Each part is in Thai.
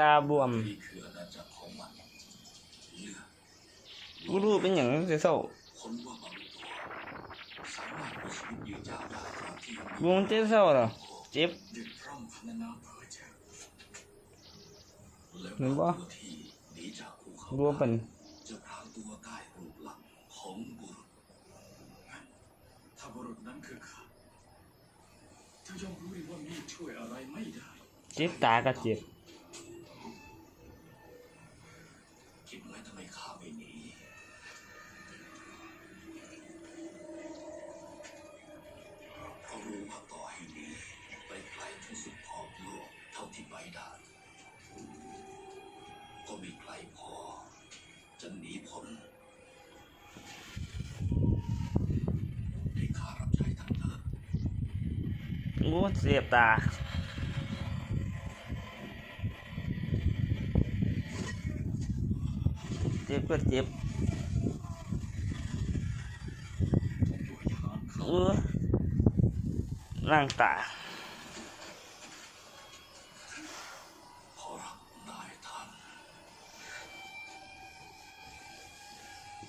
ตาบวมกูรู้เป็นอย่างเสียเศร้าคนว่าบวสามารถมีชีวิตยืนยาวได้ตามที่ยังบวมเจ็บเศร้าเหรอเจ็บดึกพร่ำพรรณนาเพ้อเจ้อนว่ากภูเขาบวมเป็นถ้าบุรุษนั้นคือข้าเธอย่อมรู้ว่ามีช่วยอะไรไม่ได้เจ็บตาก็เจ็บ คิดไว้ทำไมข้าไม่หนีเพราะรู้ว่าต่อให้หนีไปไกลที่สุดขอบโลกเท่าที่ไปได้ ก็ไม่ไกลพอ จะหนีพ้นให้ข้ารับใช้ทางเดินโอ้เสียบตา จ็บก็เจ็บเออร่างตา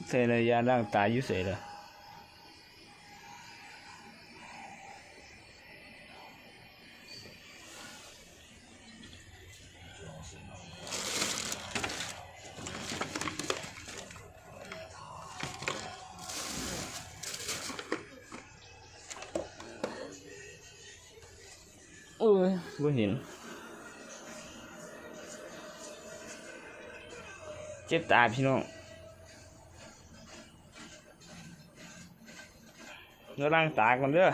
เสร็จเลยยาร่างตายุ่เสร็จแล้ว เอ้ยบ่เห็น เจ็บตาพี่น้องเนื้อร่างตาก่อนเด้อ